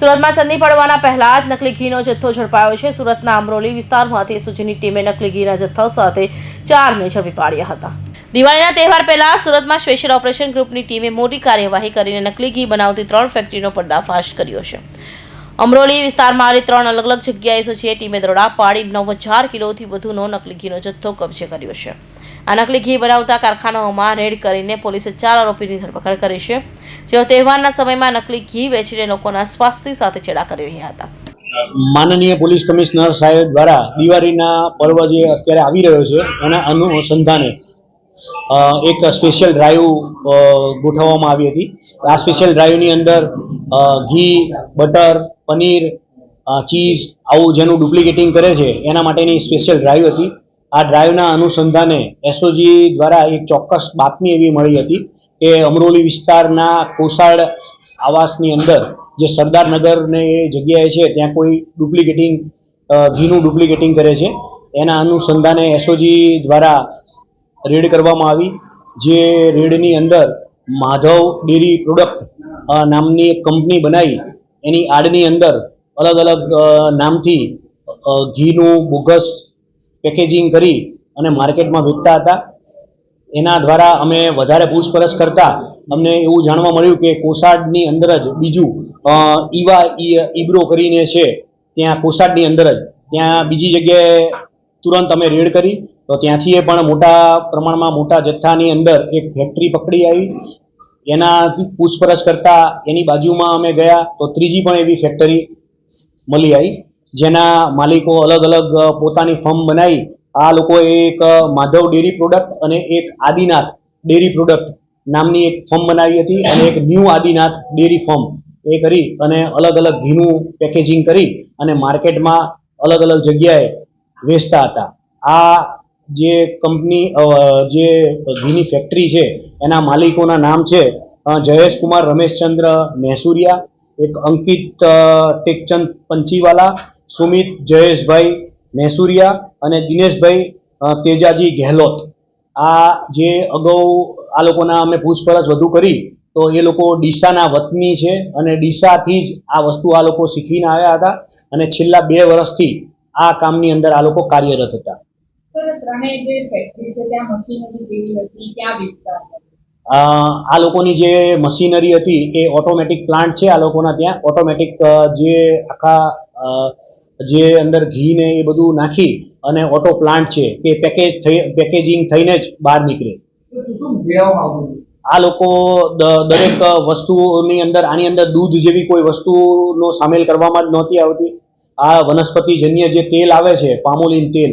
સુરતમાં ચંદી પડવાના પહેલા જ નકલી ઘીનો જથ્થો ઝડપાયો છે. સુરતના અમરોલી વિસ્તારમાંથી એસઓજીની ટીમે નકલી ઘીના જથ્થા સાથે ચારને ઝડપી પાડ્યા હતા. દિવાળીના તહેવાર પહેલા સુરતમાં સ્પેશિયલ ઓપરેશન ગ્રુપની ટીમે મોટી કાર્યવાહી કરીને નકલી ઘી બનાવતી ત્રણ ફેક્ટરીનો પર્દાફાશ કર્યો છે. અમરોલી વિસ્તારમાં આવેલી ત્રણ અલગ અલગ જગ્યાએ એસઓજીએ ટીમે દરોડા પાડી નવ હજાર કિલોથી વધુનો નકલી ઘીનો જથ્થો કબજે કર્યો છે. આ નકલી ઘી બનાવતા કારખાનાઓમાં રેડ કરીને પોલીસે ચાર આરોપીની ધરપકડ કરી છે. જેઓ તહેવારના સમયમાં નકલી ઘી વેચીને લોકોના સ્વાસ્થ્ય સાથે ચેડા કરી રહ્યા હતા. માનનીય પોલીસ કમિશનર સાહેબ દ્વારા દિવાળીના પર્વ જે અત્યારે આવી રહ્યો છે, એના અનુસંધાને એક સ્પેશિયલ ડ્રાઈવ ગોઠવવામાં આવી હતી. આ સ્પેશિયલ ડ્રાઈવની અંદર ઘી, બટર, પનીર ચીઝ, આવું જેનું ડુપ્લિકેટિંગ કરે છે, એના માટેની સ્પેશિયલ ડ્રાઈવ હતી. આ ડ્રાઈવના અનુસંધાને એસઓજી દ્વારા એક ચોક્કસ બાતમી એવી મળી હતી કે અમરોલી વિસ્તારના કોસાડ આવાસની અંદર જે સરદારનગરને એ જગ્યાએ છે, ત્યાં કોઈ ડુપ્લિકેટિંગ ઘીનું ડુપ્લિકેટિંગ કરે છે. એના અનુસંધાને એસઓજી દ્વારા રેડ કરવામાં આવી, જે રેડની અંદર માધવ ડેરી પ્રોડક્ટ નામની એક કંપની બનાવી, એની આડની અંદર અલગ અલગ નામથી ઘીનું બોગસ પેકેજિંગ કરી અને માર્કેટમાં વેચતા હતા. એના દ્વારા અમે વધારે પૂછપરછ કરતા અમને એવું જાણવા મળ્યું કે કોસાડની અંદર જ બીજું ઈવા ઈબ્રો કરીને છે, ત્યાં કોસાડની અંદર જ. ત્યાં બીજી જગ્યાએ તુરંત અમે રેડ કરી. તો ત્યાંથી એ પણ મોટા પ્રમાણમાં મોટા જથ્થાની અંદર એક ફેક્ટરી પકડી આવી. એના પૂછપરછ કરતા એની બાજુમાં અમે ગયા. તો ત્રીજી પણ એવી ફેક્ટરી મળી આવી. જેના માલિકો અલગ અલગ પોતાની ફર્મ બનાવી આ લોકોએ એક માધવ ડેરી પ્રોડક્ટ અને એક આદિનાથ ડેરી પ્રોડક્ટ નામની એક ફર્મ બનાવી હતી અને એક ન્યૂ આદિનાથ ડેરી ફર્મ એ કરી અને અલગ અલગ ઘીનું પેકેજિંગ કરી અને માર્કેટમાં અલગ અલગ જગ્યાએ વેચતા હતા. આ જે કંપની જે ઘીની ફેક્ટરી છે એના માલિકોના નામ છે જયેશ કુમાર રમેશચંદ્ર મહેસુરિયા એક અંકિત ટેકચંદ પંચીવાલા, સુમિત, જયેશભાઈ મહેસુરિયા અને દિનેશભાઈ તેજાજી ગેહલોત. આ જે અગાઉ આ લોકોના અમે પૂછપરછ વધુ કરી, તો એ લોકો ડીસાના વતની છે અને ડીસાથી જ આ વસ્તુ આ લોકો શીખીને આવ્યા હતા અને છેલ્લા બે વર્ષથી આ કામની અંદર આ લોકો કાર્યરત હતા. આ લોકોની જે મશીનરી હતી એ ઓટોમેટિક પ્લાન્ટ છે. આ લોકોના ત્યાં ઓટોમેટિક જે આખા જે અંદર ઘી ને એ બધું નાખી અને ઓટો પ્લાન્ટ છે કે પેકેજ થઈ પેકેજિંગ થઈને જ બહાર નીકળે. આ લોકો દરેક વસ્તુની અંદર, આની અંદર દૂધ જેવી કોઈ વસ્તુનો સામેલ કરવામાં જ નહોતી આવતી. આ વનસ્પતિજન્ય જે તેલ આવે છે, પામોલિન તેલ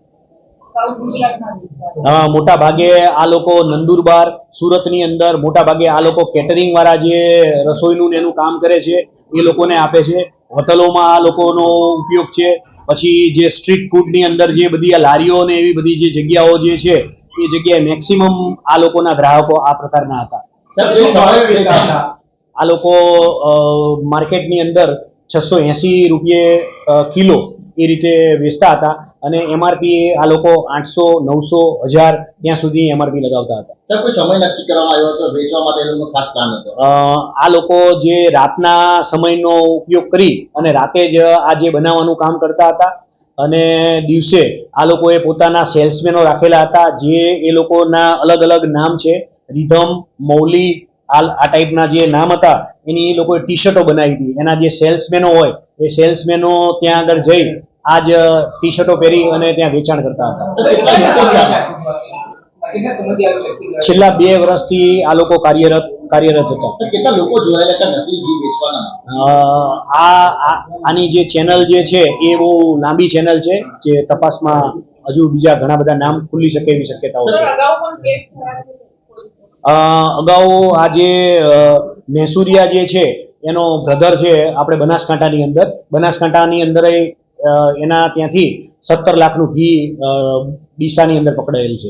હા મોટા ભાગે આ લોકો નંદુરબાર સુરતની અંદર મોટા ભાગે આ લોકો કેટરિંગ વાળા જે રસોઈનું ને એનું કામ કરે છે એ લોકોને આપે છે. હોટલોમાં આ લોકોનો ઉપયોગ છે. પછી જે સ્ટ્રીટ ફૂડની અંદર જે બધી આ લારીઓ ને એવી બધી જે જગ્યાઓ જે છે એ જગ્યાએ મેક્સિમમ આ લોકોના ગ્રાહકો આ પ્રકારના હતા. આ લોકો માર્કેટની અંદર છસો એંસી રૂપિયે કિલો એ રીતે વેચતા હતા અને એમઆરપી આ લોકો આઠસો નવસો હજાર ત્યાં સુધી એમઆરપી લગાવતા હતા. સર કોઈ સમય નક્કી કરવામાં આવ્યો હતો? વેચવા માટે એ ખાસ પ્લાન હતો? આ લોકો જે રાતના સમયનો ઉપયોગ કરી અને રાતે જ આ જે બનાવવાનું કામ કરતા હતા અને દિવસે આ લોકોએ પોતાના સેલ્સમેનો રાખેલા હતા જે એ લોકોના અલગ અલગ નામ છે રિધમ મૌલી આ આ ટાઈપના જે નામ હતા એની એ લોકોએ ટી શર્ટો બનાવી હતી. એના જે સેલ્સમેનો હોય એ સેલ્સમેનો ત્યાં આગળ જઈ આ જ ટી શર્ટો પહેરી અને ત્યાં વેચાણ કરતા હતા. છેલ્લા બે વર્ષથી આ લોકો કાર્યરત કાર્યરત હતા. કેટલા લોકો જોડાયેલા છે નકલી ઘી વેચવાના? અ, આ આની જે ચેનલ જે છે એ બહુ લાંબી ચેનલ છે જે તપાસમાં હજુ બીજા ઘણા બધા નામ ખુલી શકે એવી શક્યતાઓ છે. અગાઉ આ જે અ, મહેસુરિયા જે છે એનો બ્રધર છે આપણે બનાસકાંઠાની અંદર. બનાસકાંઠાની અંદર એના ત્યાંથી સત્તર લાખનું ઘી ડીસાની અંદર પકડાયેલ છે.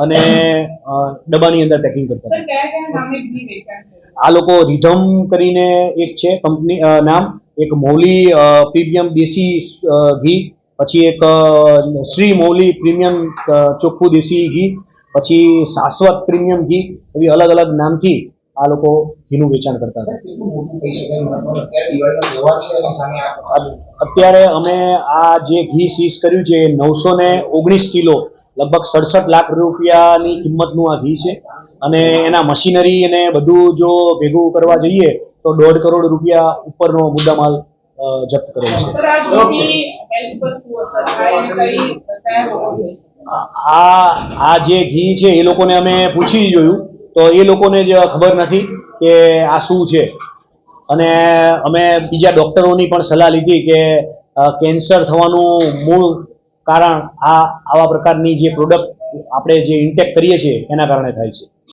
અને ડબ્બાની અંદર પેકિંગ કરતા આ લોકો રિધમ કરીને એક છે કંપની નામ એક મૌલી પ્રીમિયમ દેશી ઘી પછી એક શ્રી મૌલી પ્રીમિયમ ચોખ્ખું દેશી ઘી પછી શાશ્વત પ્રીમિયમ ઘી એવી અલગ અલગ નામથી આ લોકો ઘીનું વેચાણ કરતા હતા. અત્યારે અમે આ જે ઘી સીઝ કર્યું છે નવસો ને ઓગણીસ કિલો લગભગ સડસઠ લાખ રૂપિયાની કિંમતનું આ ઘી છે. અને એના મશીનરી અને બધું જો ભેગું કરવા જઈએ, તો દોઢ કરોડ રૂપિયા ઉપરનો મુદ્દામાલ જપ્ત કરેલ છે. આ આ જે ઘી છે, એ લોકોને અમે પૂછી જોયું. તો એ લોકોને જ ખબર નથી કે આ શું છે. અને અમે બીજા ડૉક્ટરોની પણ સલાહ લીધી કે કેન્સર થવાનું મૂળ કારણ આ આવા પ્રકારની જે પ્રોડક્ટ આપણે જે ઇન્ટેક કરીએ છીએ, એના કારણે થાય છે.